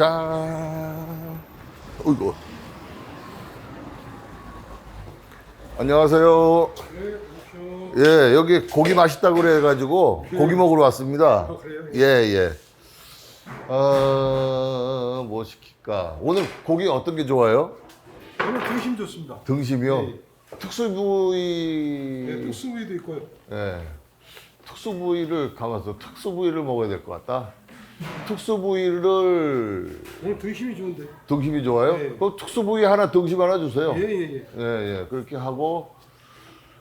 자, 어이구. 안녕하세요. 예, 여기 고기 맛있다고 그래가지고 고기 먹으러 왔습니다. 그래요? 예, 예. 어, 뭐 시킬까? 오늘 고기 어떤 게 좋아요? 오늘 등심 좋습니다. 등심이요? 네. 특수 부위. 네, 특수 부위도 있고요. 예. 특수 부위를 가만서 특수 부위를 먹어야 될 것 같다. 특수 부위를 오늘 등심이 좋은데. 등심이 좋아요? 네. 그럼 특수 부위 하나 등심 하나 주세요. 예, 예, 예. 예, 예. 그렇게 하고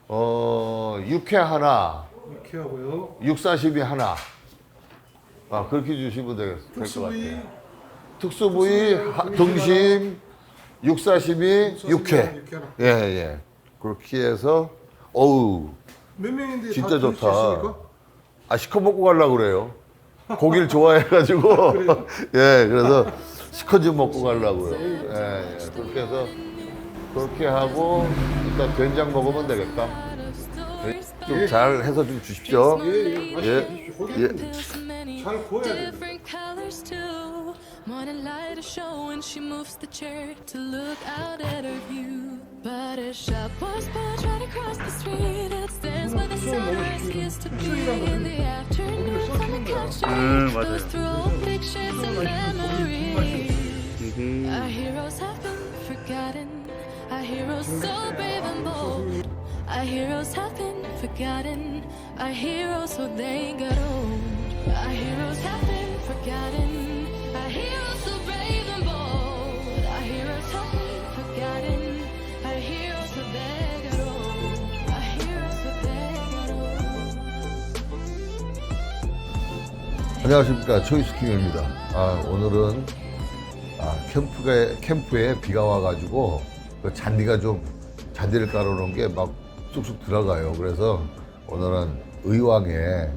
어 육회 하나, 이렇게 하고요. 육사시미 하나. 아 그렇게 주시면 되겠, 될것 특수부위, 같아요. 특수 부위 특수 하- 부위 등심, 육사시미 육회. 육회 하나. 예, 예. 그렇게 해서 어우 몇 명인데 진짜 다 드실 수 좋다. 있습니까? 아 시커 먹고 가려고 그래요. 고기를 좋아해가지고? 예 그래서 시커 좀 먹고 가려고요. 예, 예 그렇게 해서 그렇게 하고 일단 된장 먹으면 되겠다. 좀 잘 해서 좀 주십시오. 예, 예. 맛있게 예. 드십시오. 예. 고기는 잘 구워야 돼요. different colors too. Morning light is showing, she moves the chair to look out at her view. But a shop was right across the street. It stands where the sunrise used to be. In the afternoon, on the couch, goes through old pictures and memories. Mm-hmm. Our heroes have been forgotten. Our heroes so brave and bold. Our heroes have been forgotten. Our heroes so they got old. Our heroes have been forgotten. Our heroes so brave 안녕하십니까 초이스킹입니다. 아 오늘은 아, 캠프에 캠프에 비가 와가지고 그 잔디가 좀 잔디를 깔아놓은 게 막 쑥쑥 들어가요. 그래서 오늘은 의왕에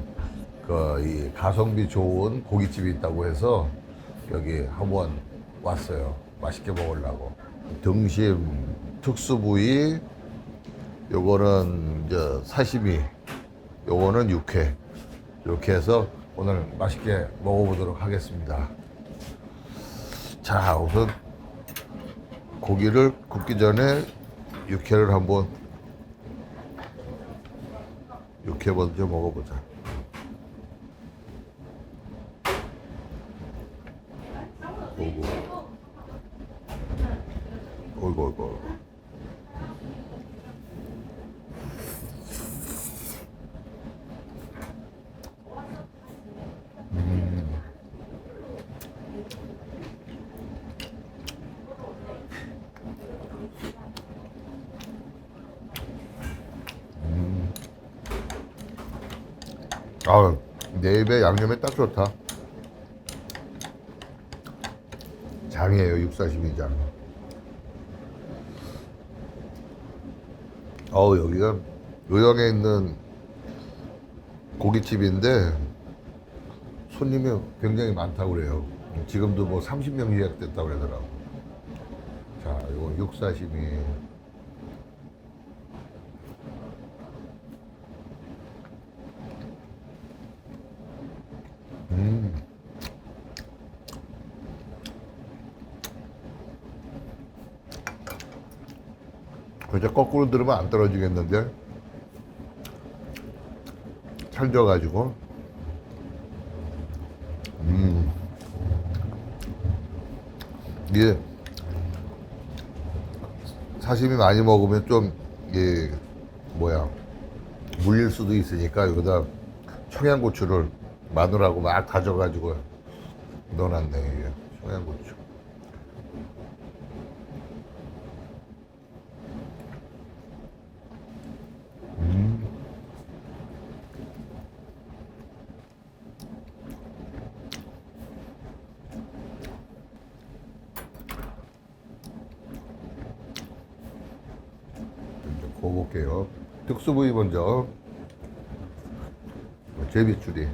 그 이 가성비 좋은 고깃집이 있다고 해서 여기 한번 왔어요. 맛있게 먹으려고 등심 특수 부위 요거는 이제 사시미 요거는 육회 이렇게 해서 오늘 맛있게 먹어보도록 하겠습니다. 자, 우선 고기를 굽기 전에 육회를 한번 육회 먼저 먹어보자. 오고, 오이고, 오이고. 아, 내 입에 양념이 딱 좋다. 장이에요, 육사시미 장. 어우, 여기가 요양에 있는 고깃집인데 손님이 굉장히 많다고 그래요. 지금도 뭐 30명 예약됐다고 그러더라고. 자, 이거 육사시미. 그저 거꾸로 들으면 안 떨어지겠는데? 찰져가지고. 음. 이게 사시미 많이 먹으면 좀 이게 뭐야 물릴 수도 있으니까 여기다 청양고추를 마늘하고 막 다져가지고 넣어놨네 이게. 청양고추 먼저 구워볼게요. 특수 부위 먼저. 제비추리.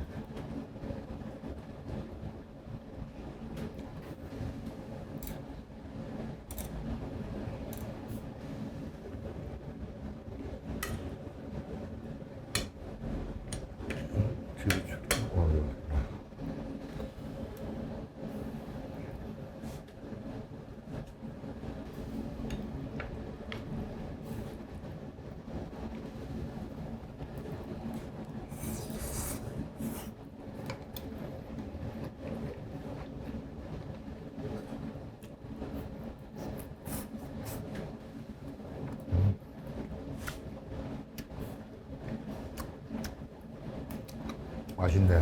제비추리. 어, 여기. 맛있네.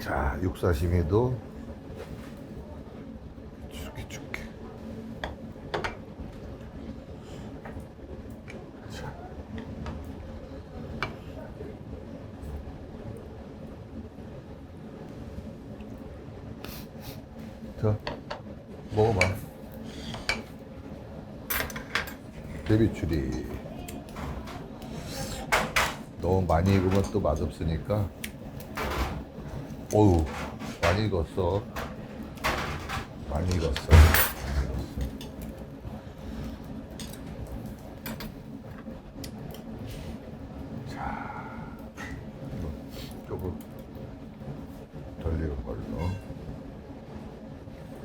자, 육사시미도 줄게 줄게. 자. 자, 먹어봐. 베비추리. 너무 많이 익으면 또 맛없으니까. 어우, 많이 익었어. 많이 익었어. 자, 조금 덜 익은 걸로.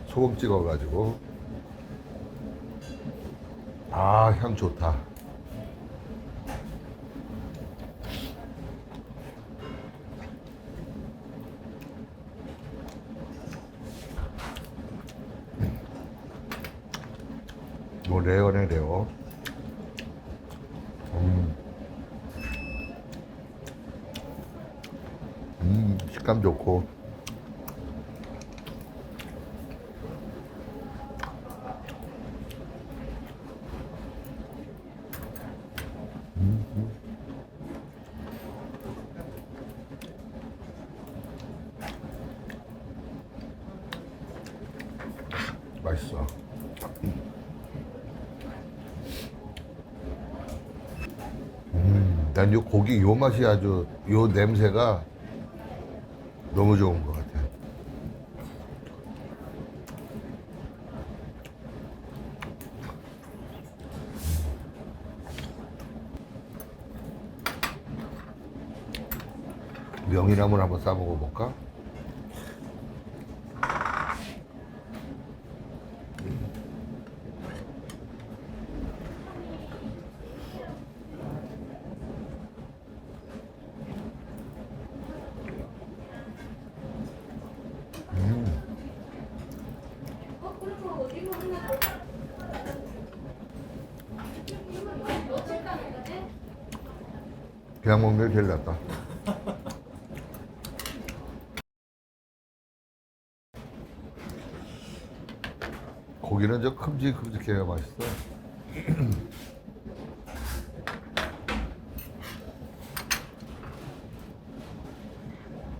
소금 찍어가지고. 아, 향 좋다. 뭐 레어네 레어. 음. 음, 식감 좋고. 맛있어. 음, 난 요 고기 요 맛이 아주 요 냄새가 너무 좋은 것 같아. 명이나물 한번 싸 먹어볼까? 그냥 먹는 게 제일 낫다. 고기는 저 큼직큼직해야 맛있어.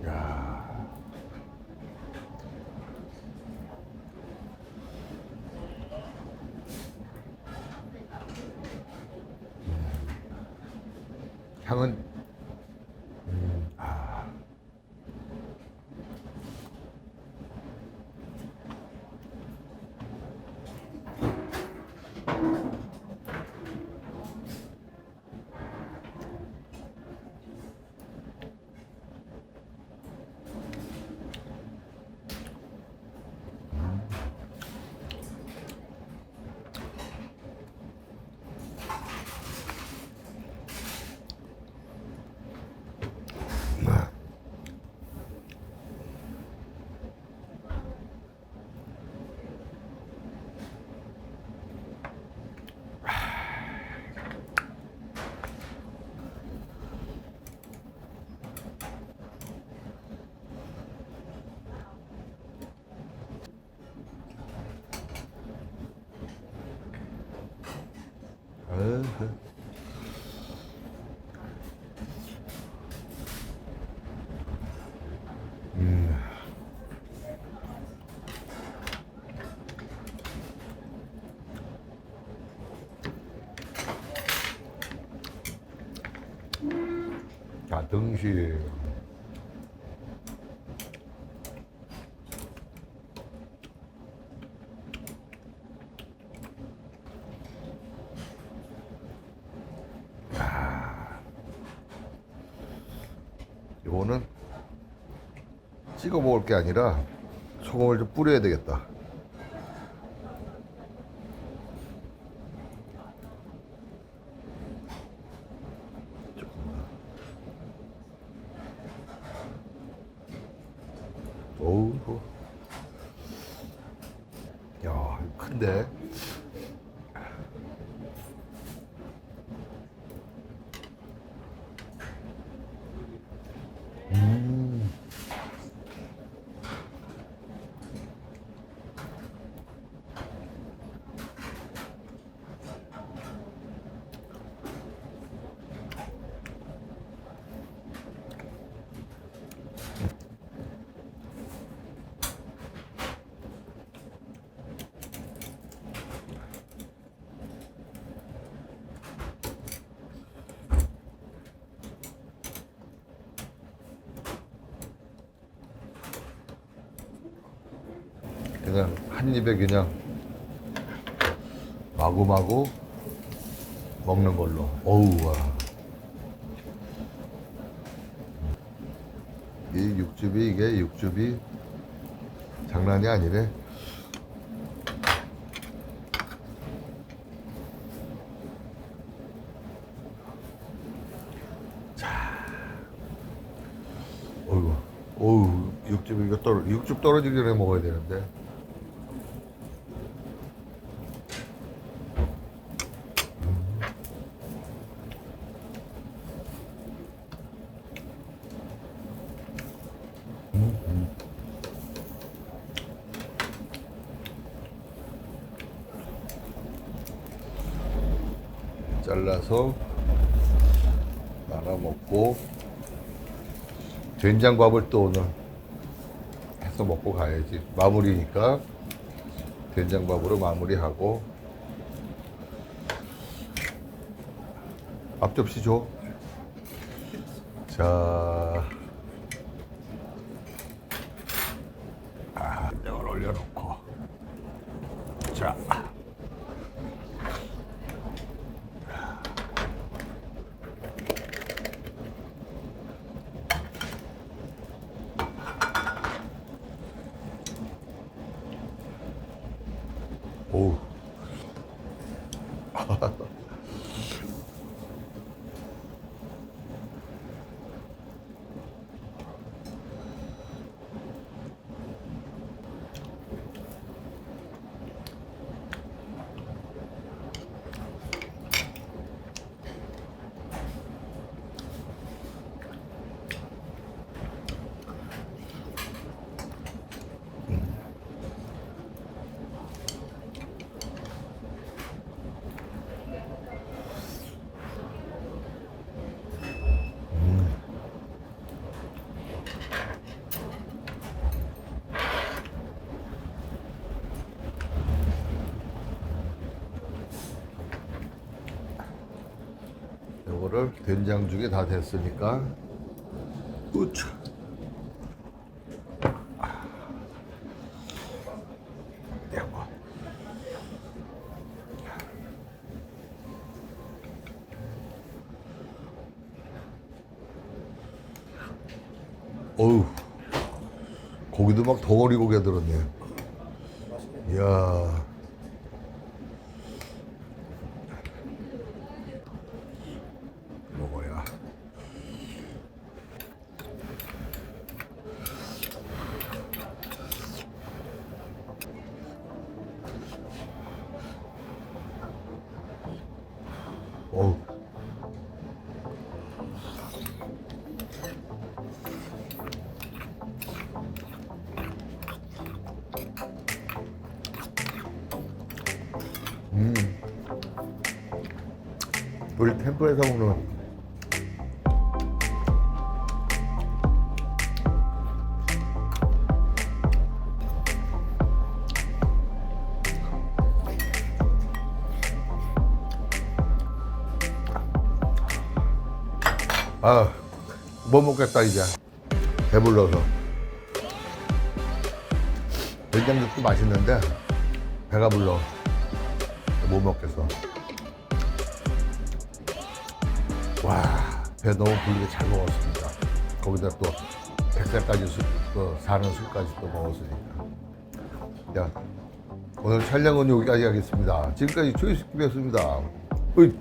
야. 향은 음, 아. 어허. 음. 자, 등심. 요거는 찍어 먹을 게 아니라 소금을 좀 뿌려야 되겠다. 조금 더. 어우, 이거. 야, 큰데. 그냥 한 입에 그냥 마구마구 먹는 걸로. 어우, 와. 이 육즙이, 이게 육즙이 장난이 아니네. 어이구, 어우, 육즙 이거 떨어, 육즙 떨어지기 전에 먹어야 되는데. 잘라서 말아 먹고 된장밥을 또 오늘 해서 먹고 가야지. 마무리니까 된장밥으로 마무리하고. 앞접시 줘. 자, 아, 이걸 올려놓고 자. 오. 요거를 된장죽이 다 됐으니까. 우차. 어우 고기도 막 덩어리 고기가 들었네 음. 우리 캠프에서 먹는 아, 못 먹겠다 이제. 배불러서. 된장국도 맛있는데 배가 불러 못 먹겠어 와, 배 너무 불리게 잘 먹었습니다. 거기다 또 백살까지 술, 또 사는 술까지 또 먹었으니까. 야, 오늘 촬영은 여기까지 하겠습니다. 지금까지 조이스킵이었습니다. 으이.